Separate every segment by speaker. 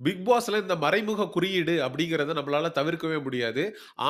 Speaker 1: Big பாஸ்ல இந்த மறைமுக குறியீடு அப்படிங்கிறத நம்மளால தவிர்க்கவே முடியாது.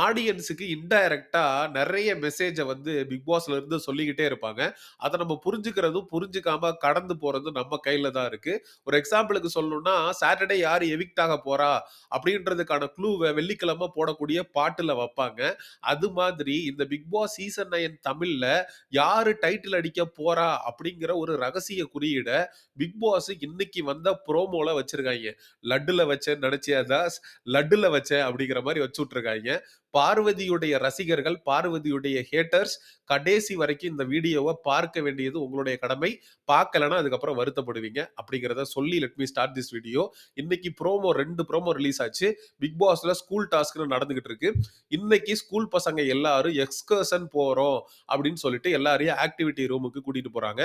Speaker 1: ஆடியன்ஸுக்கு இன்டைரக்ட்டா நிறைய மெசேஜை வந்து பிக் பாஸ்ல இருந்து சொல்லிக்கிட்டே இருப்பாங்க. அதை நம்ம புரிஞ்சுக்கிறதும், புரிஞ்சுக்காம கடந்து போறதும் நம்ம கையில தான் இருக்கு. ஒரு எக்ஸாம்பிளுக்கு சொல்லணும்னா, சாட்டர்டே யார் எவிக்ட் ஆக போறா அப்படின்றதுக்கான க்ளூவை வெள்ளிக்கிழமை போடக்கூடிய பாட்டுல வைப்பாங்க அது மாதிரி இந்த பிக் பாஸ் சீசன் நைன் தமிழ்ல யாரு டைட்டில் அடிக்க போறா அப்படிங்கிற ஒரு ரகசிய குறியீடை பிக் பாஸ் இன்னைக்கு வந்த ப்ரோமோல வச்சுருக்காங்க லட்டுல வச்சேன்னு நெனச்சியா தாஸ், லட்டுல வச்சேன் அப்படிங்கிற மாதிரி வச்சு விட்டுருக்காய்ங்க. பார்வதியுடைய ரசிகர்கள், பார்வதியுடைய ஹேட்டர்ஸ் கடைசி வரைக்கும் இந்த வீடியோவை பார்க்க வேண்டியது உங்களுடைய கடமை. பார்க்கலன்னா அதுக்கப்புறம் வருத்தப்படுவீங்க. அப்படிங்கிறத சொல்லி let me start this video. இன்னைக்கு ப்ரோமோ ரெண்டு ப்ரோமோ ரிலீஸ் ஆச்சு. பிக் பாஸ்ல ஸ்கூல் டாஸ்க்னு நடந்துகிட்டு இருக்கு. இன்னைக்கு ஸ்கூல் பசங்க எல்லாரும் எக்ஸ்கர்ஷன் போறோம் அப்படின்னு சொல்லிட்டு எல்லாரையும் ஆக்டிவிட்டி ரூமுக்கு கூட்டிட்டு போறாங்க.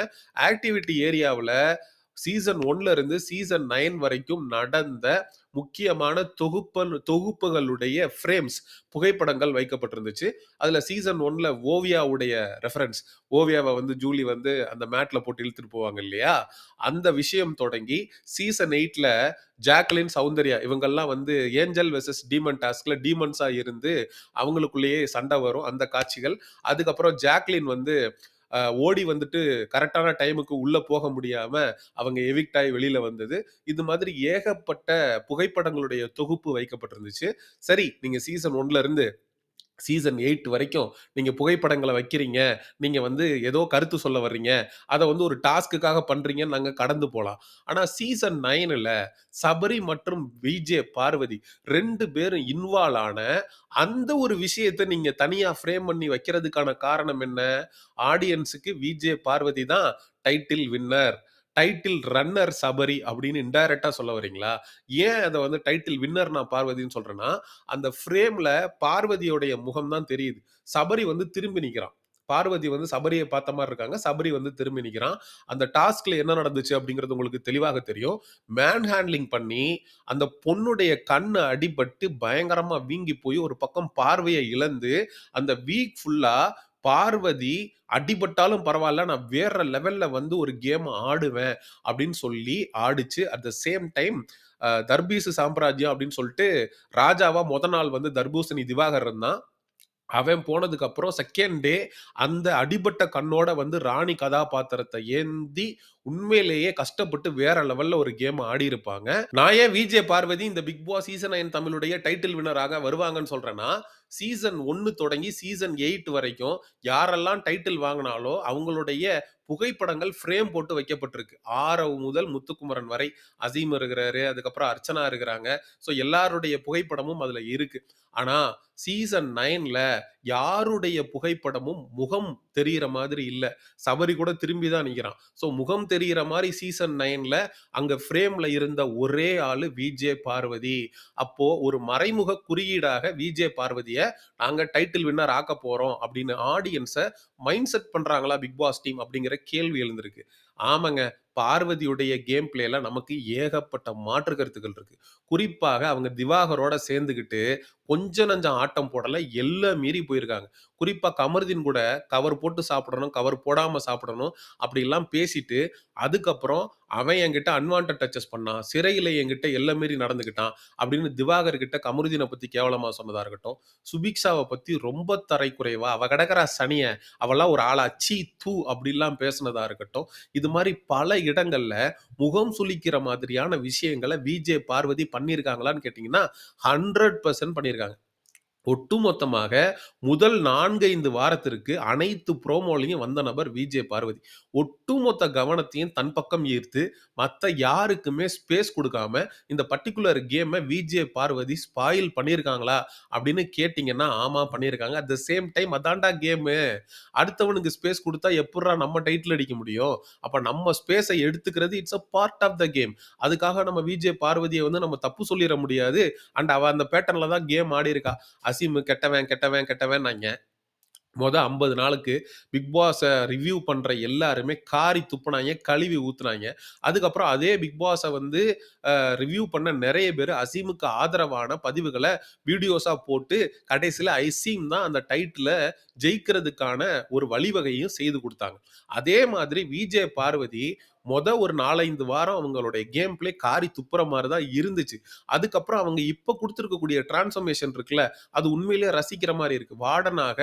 Speaker 1: ஆக்டிவிட்டி ஏரியாவில் சீசன் ஒன்ல இருந்து சீசன் நைன் வரைக்கும் நடந்த முக்கியமான தொகுப்பல் தொகுப்புகளுடைய ஃப்ரேம்ஸ் புகைப்படங்கள் வைக்கப்பட்டிருந்துச்சு. அதுல சீசன் ஒன்ல ஓவியாவுடைய ரெஃபரன்ஸ் ஓவியாவை வந்து ஜூலி வந்து அந்த மேட்ல போட்டு இழுத்துட்டு போவாங்க இல்லையா? அந்த விஷயம் தொடங்கி சீசன் எயிட்ல ஜாக்லின், சௌந்தர்யா இவங்கெல்லாம் வந்து ஏஞ்சல் வெர்சஸ் டீமன் டாஸ்க்ல டீமன்ஸா இருந்து அவங்களுக்குள்ளேயே சண்டை வரும். அந்த காட்சிகள். அதுக்கப்புறம் ஜாக்லின் வந்து ஓடி வந்துட்டு கரெக்டான டைமுக்கு உள்ளே போக முடியாம அவங்க எவிக்ட் ஆகி வெளியில வந்தது. இது மாதிரி ஏகப்பட்ட புகைப்படங்களுடைய தொகுப்பு வைக்கப்பட்டிருந்துச்சு. சரி, நீங்க சீசன் 1ல இருந்து சீசன் எயிட் வரைக்கும் நீங்கள் புகைப்படங்களை வைக்கிறீங்க. நீங்கள் வந்து ஏதோ கருத்து சொல்ல வர்றீங்க. அதை வந்து ஒரு டாஸ்க்குக்காக பண்ணுறீங்கன்னு நாங்கள் கடந்து போகலாம் ஆனால் சீசன் நைனில் சபரி மற்றும் விஜே பார்வதி ரெண்டு பேரும் இன்வால்வ் ஆன அந்த ஒரு விஷயத்தை நீங்கள் தனியாக ஃப்ரேம் பண்ணி வைக்கிறதுக்கான காரணம் என்ன? ஆடியன்ஸுக்கு விஜே பார்வதி தான் title winner. Title runner Sabari அப்படின்னு இன்டைரக்டா சொல்ல வரீங்களா ஏன் அதை வந்து டைட்டில் வின்னர் நான் பார்வதின்னு சொல்றேன்னா, அந்த ஃப்ரேம்ல பார்வதியோடைய முகம் தான் தெரியுது. சபரி வந்து திரும்பி நிற்கிறான் பார்வதி வந்து சபரியை பார்த்த மாதிரி இருக்காங்க. சபரி வந்து திரும்பி நிற்கிறான் அந்த டாஸ்க்ல என்ன நடந்துச்சு அப்படிங்கிறது உங்களுக்கு தெளிவாக தெரியும். மேன் ஹேண்ட்லிங் பண்ணி அந்த பொண்ணுடைய கண்ணை அடிபட்டு பயங்கரமா வீங்கி போய் ஒரு பக்கம் பார்வையை இழந்து, அந்த வீக் ஃபுல்லா பார்வதி அடிபட்டாலும் பரவாயில்ல நான் வேற லெவல்ல வந்து ஒரு கேம் ஆடுவேன் அப்படின்னு சொல்லி ஆடிச்சு அட் த சேம் டைம் தர்பீசு சாம்ராஜ்யம் அப்படின்னு சொல்லிட்டு ராஜாவா முத நாள் வந்து தர்பூசணி திவாகர் இருந்தான். அவன் போனதுக்கு அப்புறம் செகண்ட் டே அந்த அடிபட்ட கண்ணோட வந்து ராணி கதாபாத்திரத்தை ஏந்தி உண்மையிலேயே கஷ்டப்பட்டு வேற லெவல்ல ஒரு கேம் ஆடியிருப்பாங்க. நான் ஏன் விஜே பார்வதி இந்த பிக் பாஸ் சீசன் நைன் தமிழுடைய டைட்டில் வினராக வருவாங்கன்னு சொல்றேன்னா, சீசன் ஒன்று தொடங்கி சீசன் எயிட் வரைக்கும் யாரெல்லாம் டைட்டில் வாங்கினாலோ அவங்களுடைய புகைப்படங்கள் ஃப்ரேம் போட்டு வைக்கப்பட்டிருக்கு. ஆரவ் முதல் முத்துக்குமரன் வரை. அசீம் இருக்கிறாரு. அதுக்கப்புறம் அர்ச்சனா இருக்கிறாங்க. ஸோ எல்லாருடைய புகைப்படமும் அதில் இருக்கு. ஆனால் சீசன் நைனில் யாருடைய புகைப்படமும் முகம் தெரியிற மாதிரி இல்லை சபரி கூட திரும்பி தான் நிற்கிறான் ஸோ முகம் தெரியிற மாதிரி சீசன் நைனில் அங்கே ஃப்ரேமில் இருந்த ஒரே ஆளு விஜே பார்வதி. அப்போது ஒரு மறைமுக குறியீடாக விஜே பார்வதிய நாங்க டைட்டில் வின்னர் ஆக்க போறோம் அப்படின்னு ஆடியன்ஸை மைண்ட் செட் பண்றாங்களா பிக் பாஸ் டீம் அப்படிங்கிற கேள்வி எழுந்திருக்கு. ஆமாங்க. பார்வதியுடைய கேம் பிளேல நமக்கு ஏகப்பட்ட மாற்று கருத்துக்கள் இருக்கு. குறிப்பாக அவங்க திவாகரோட சேர்ந்துக்கிட்டு கொஞ்சம் நஞ்சம் ஆட்டம் போடல. எல்லாம் மீறி போயிருக்காங்க. குறிப்பா கமருதீன் கூட கவர் போட்டு சாப்பிடணும், கவர் போடாம சாப்பிடணும் அப்படிலாம் பேசிட்டு, அதுக்கப்புறம் அவன் என்கிட்ட அன்வான்ட் டச்சஸ் பண்ணான். சிறையில் என்கிட்ட எல்லாம் மீறி நடந்துக்கிட்டான் அப்படின்னு திவாகர் கிட்ட கமருதீனை பத்தி கேவலமா சொன்னதா இருக்கட்டும். சுபிக்ஷாவை பத்தி ரொம்ப தரைக்குறைவா, "அவ கிடக்கிற சனிய அவெல்லாம் ஒரு ஆளா? சீ தூ" அப்படிலாம் பேசினதா இருக்கட்டும். இது மாதிரி பல இடங்கள்ல முகம் சுளிக்கிற மாதிரியான விஷயங்களை விஜே பார்வதி பண்ணியிருக்காங்களான்னு கேட்டீங்கன்னா, 100% பண்ணியிருக்காங்க. ஒட்டுமொத்தமாக முதல் 4, 5 வாரத்திற்கு அனைத்து ப்ரோமோலையும் வந்த நபர் விஜே பார்வதி. ஒட்டுமொத்த கவனத்தையும் தன் பக்கம் ஈர்த்து, மற்ற யாருக்குமே ஸ்பேஸ் கொடுக்காம இந்த பர்ட்டிகுலர் கேமை விஜே பார்வதி ஸ்பாயில் பண்ணியிருக்காங்களா? அப்படின்னு கேட்டிங்கன்னா ஆமாம் பண்ணியிருக்காங்க. அட் த சேம் டைம் அதாண்டா கேமு. அடுத்தவனுக்கு ஸ்பேஸ் கொடுத்தா எப்புட்றா நம்ம டைட்டில் அடிக்க முடியும்? அப்போ நம்ம ஸ்பேஸை எடுத்துக்கிறது it's a part of the game. அதுக்காக நம்ம விஜே பார்வதியை வந்து நம்ம தப்பு சொல்லிட முடியாது. அண்ட் அவ அந்த பேட்டர்ன்ல தான் கேம் ஆடி இருக்காள் அஸ் அசீம் கெட்டவன், கெட்டவன், கெட்டவன்னாய்ங்க. மொத 50 நாளுக்கு பிக் பாஸை ரிவ்யூ பண்ற எல்லாருமே காரி துப்புனாங்க கழுவி ஊற்றுனாங்க அதுக்கப்புறம் அதே பிக் பாஸை வந்து ரிவ்யூ பண்ண நிறைய பேர் அசீமுக்கு ஆதரவான பதிவுகளை வீடியோஸாக போட்டு, கடைசியில் ஐசீம் தான் அந்த டைட்டில் ஜெயிக்கிறதுக்கான ஒரு வழிவகையும் செய்து கொடுத்தாங்க அதே மாதிரி விஜே பார்வதி மொத ஒரு 4, 5 வாரம் அவங்களுடைய கேம் பிளே காரி துப்புற மாதிரி தான் இருந்துச்சு. அதுக்கப்புறம் அவங்க இப்போ கொடுத்துருக்கக்கூடிய டிரான்ஸ்ஃபர்மேஷன் இருக்குல்ல, அது உண்மையிலேயே ரசிக்கிற மாதிரி இருக்கு. வார்டனாக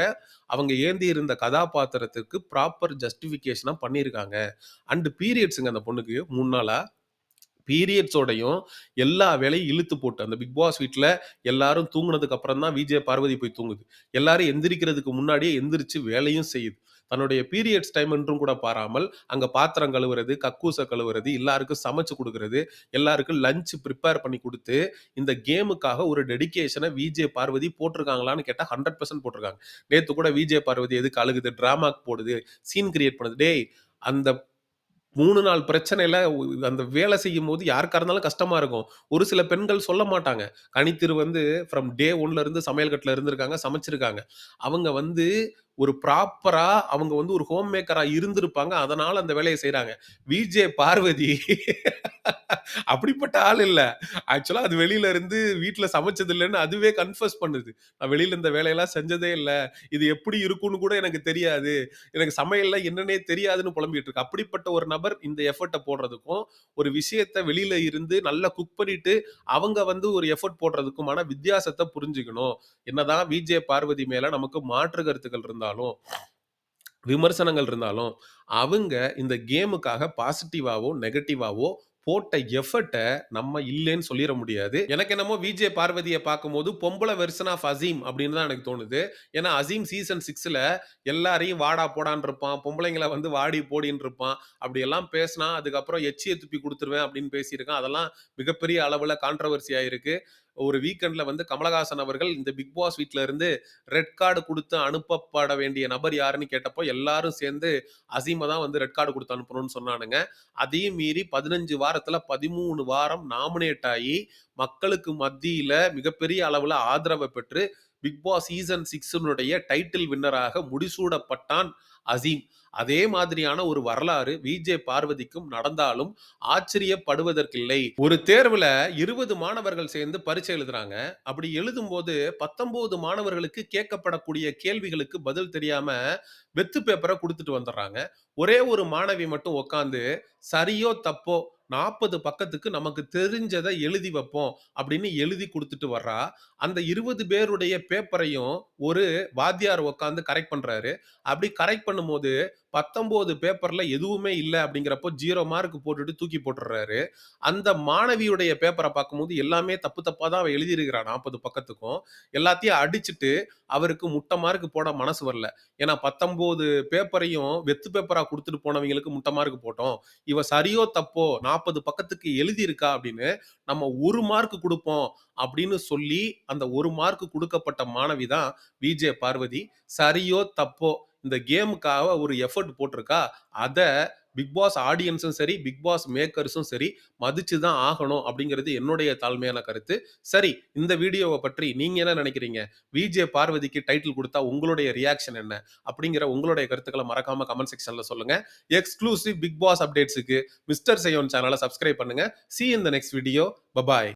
Speaker 1: அவங்க ஏந்தி இருந்த கதாபாத்திரத்திற்கு ப்ராப்பர் ஜஸ்டிஃபிகேஷனாக பண்ணியிருக்காங்க. அண்டு பீரியட்ஸுங்க அந்த பொண்ணுக்கு மூணு நாளாக பீரியட்ஸோடையும் எல்லா வேலையும் இழுத்து போட்டு அந்த பிக் பாஸ் வீட்டில் எல்லாரும் தூங்கினதுக்கு அப்புறம் தான் விஜே பார்வதி போய் தூங்குது. எல்லாரும் எந்திரிக்கிறதுக்கு முன்னாடியே எந்திரிச்சு வேலையும் செய்யுது. தன்னுடைய பீரியட்ஸ் டைம் என்றும் கூட பாராமல், அங்கே பாத்திரம் கழுவுறது, கக்கூசை கழுவுறது, எல்லாருக்கும் சமைச்சு கொடுக்கறது எல்லாருக்கும் லஞ்ச் ப்ரிப்பேர் பண்ணி கொடுத்து இந்த கேமுக்காக ஒரு டெடிக்கேஷனை விஜே பார்வதி போட்டிருக்காங்களான்னு கேட்டால் ஹண்ட்ரட் பர்சன்ட் போட்டிருக்காங்க. நேற்று கூட விஜே பார்வதி எதுக்கு அழுகுது, ட்ராமாக்கு போடுது, சீன் கிரியேட் பண்ணுது. டேய் அந்த மூணு நாள் பிரச்சனையில அந்த வேலை செய்யும் போது யாருக்கா இருந்தாலும் கஷ்டமா இருக்கும். ஒரு சில பெண்கள் சொல்ல மாட்டாங்க. கனித்திரு வந்து ஃப்ரம் டே 1ல இருந்து சமையல் கட்டில் இருந்திருக்காங்க, சமைச்சிருக்காங்க. அவங்க வந்து ஒரு ப்ராப்பரா அவங்க வந்து ஒரு ஹோம் மேக்கரா இருந்திருப்பாங்க. அதனால அந்த வேலையை செய்யறாங்க விஜே பார்வதி அப்படிப்பட்ட ஆள் இல்ல. ஆக்சுவலா அது வெளியில இருந்து வீட்டுல சமைச்சது இல்லைன்னு அதுவே கன்ஃபர்ஸ் பண்ணுது. நான் வெளியில இந்த வேலையெல்லாம் செஞ்சதே இல்லை இது எப்படி இருக்கும்னு கூட எனக்கு தெரியாது. எனக்கு சமையல்ல என்னன்னே தெரியாதுன்னு புலம்பிட்டு இருக்கு. அப்படிப்பட்ட ஒரு நபர் இந்த எஃபர்ட்டை போடுறதுக்கும், ஒரு விஷயத்த வெளியில இருந்து நல்லா குக் பண்ணிட்டு அவங்க வந்து ஒரு எஃபோர்ட் போடுறதுக்குமான வித்தியாசத்தை புரிஞ்சுக்கணும். என்னதான் விஜே பார்வதி மேல நமக்கு மாற்று கருத்துக்கள் இருந்தாலும், விமர்சனங்கள் இருந்தாலும், அவங்க இந்த கேமுக்காக பாசிட்டிவாவோ, நெகட்டிவாவோ போட்ட எஃபர்ட்டை நம்ம இல்லைன்னு சொல்லிட முடியாது. எனக்கு என்னமோ விஜே பார்வதியை பார்க்கும்போது பொம்பளை வெர்ஷன் ஆஃப் அசீம் அப்படின்னு தான் எனக்கு தோணுது. ஏன்னா அசீம் சீசன் சிக்ஸில் எல்லாரையும் வாடா போடான்னு இருப்பான். பொம்பளைங்களை வந்து வாடி போடின்னு இருப்பான். அப்படியெல்லாம் பேசினா அதுக்கப்புறம் எச்சியை துப்பி கொடுத்துருவேன் அப்படின்னு பேசியிருக்கான். அதெல்லாம் மிகப்பெரிய அளவில் கான்ட்ரவர்சி ஆயிருக்கு. ஒரு வீக்கெண்ட்ல வந்து கமலஹாசன் அவர்கள் இந்த பிக் பாஸ் வீட்ல இருந்து ரெட் கார்டு கொடுத்து அனுப்பப்பட வேண்டிய நபர் யாருன்னு கேட்டப்போ எல்லாரும் சேர்ந்து அசீமை தான் வந்து ரெட் கார்டு கொடுத்து அனுப்பணும்னு சொன்னானுங்க. அதையும் மீறி 15 வாரத்துல 13 வாரம் நாமினேட் ஆகி மக்களுக்கு மத்தியில மிகப்பெரிய அளவுல ஆதரவை பெற்று பிக் பாஸ் சீசன் சிக்ஸனுடைய டைட்டில் வின்னராக முடிசூடப்பட்டான் அசீம். அதே மாதிரியான ஒரு வரலாறு விஜே பார்வதிக்கும் நடந்தாலும் ஆச்சரியப்படுவதற்கில்லை. ஒரு தேர்வுல 20 மாணவர்கள் சேர்ந்து பரீட்சை எழுதுறாங்க. அப்படி எழுதும்போது 19 மாணவர்களுக்கு கேட்கப்படக்கூடிய கேள்விகளுக்கு பதில் தெரியாம வெத்து பேப்பரை கொடுத்துட்டு வந்துடுறாங்க ஒரே ஒரு மாணவி மட்டும் உட்காந்து சரியோ தப்போ 40 பக்கத்துக்கு நமக்கு தெரிஞ்சதை எழுதி வைப்போம் அப்படின்னு எழுதி கொடுத்துட்டு வர்றா. அந்த 20 பேருடைய பேப்பரையும் ஒரு வாத்தியார் உட்காந்து கரெக்ட் பண்றாரு. அப்படி கரெக்ட் பண்ணும்போது 19 பேப்பர்ல எதுவுமே இல்லை அப்படிங்கிறப்போ ஜீரோ மார்க் போட்டுட்டு தூக்கி போட்டுடுறாரு அந்த மாணவியுடைய பேப்பரை பார்க்கும்போது எல்லாமே தப்பு தப்பாக தான் அவ எழுதியிருக்கிறா 40 பக்கத்துக்கும். எல்லாத்தையும் அடிச்சுட்டு அவருக்கு முட்டை மார்க் போட மனசு வரல. ஏன்னா 19 பேப்பரையும் வெத்து பேப்பரா கொடுத்துட்டு போனவங்களுக்கு முட்டை மார்க் போட்டோம். இவ சரியோ தப்போ 40 பக்கத்துக்கு எழுதியிருக்கா அப்படின்னு நம்ம ஒரு மார்க் கொடுப்போம் அப்படின்னு சொல்லி அந்த ஒரு மார்க் கொடுக்கப்பட்ட மாணவி தான் விஜே பார்வதி. சரியோ தப்போ இந்த கேமுக்காக ஒரு எஃபோர்ட் போட்டிருக்கா. அதை பிக் பாஸ் ஆடியன்ஸும் சரி, பிக் பாஸ் மேக்கர்ஸும் சரி மதிச்சு தான் ஆகணும் அப்படிங்கிறது என்னுடைய தாழ்மையான கருத்து. சரி இந்த வீடியோவை பற்றி நீங்கள் என்ன நினைக்கிறீங்க? விஜே பார்வதிக்கு டைட்டில் கொடுத்தா உங்களுடைய ரியாக்ஷன் என்ன? அப்படிங்கிற உங்களுடைய கருத்துக்களை மறக்காமல் கமெண்ட் செக்ஷனில் சொல்லுங்கள் எக்ஸ்க்ளூசிவ் பிக் பாஸ் அப்டேட்ஸுக்கு மிஸ்டர் செய்யோன் சேனலை சப்ஸ்கிரைப் பண்ணுங்கள் சி இந்த இன் நெக்ஸ்ட் வீடியோ. பபாய்.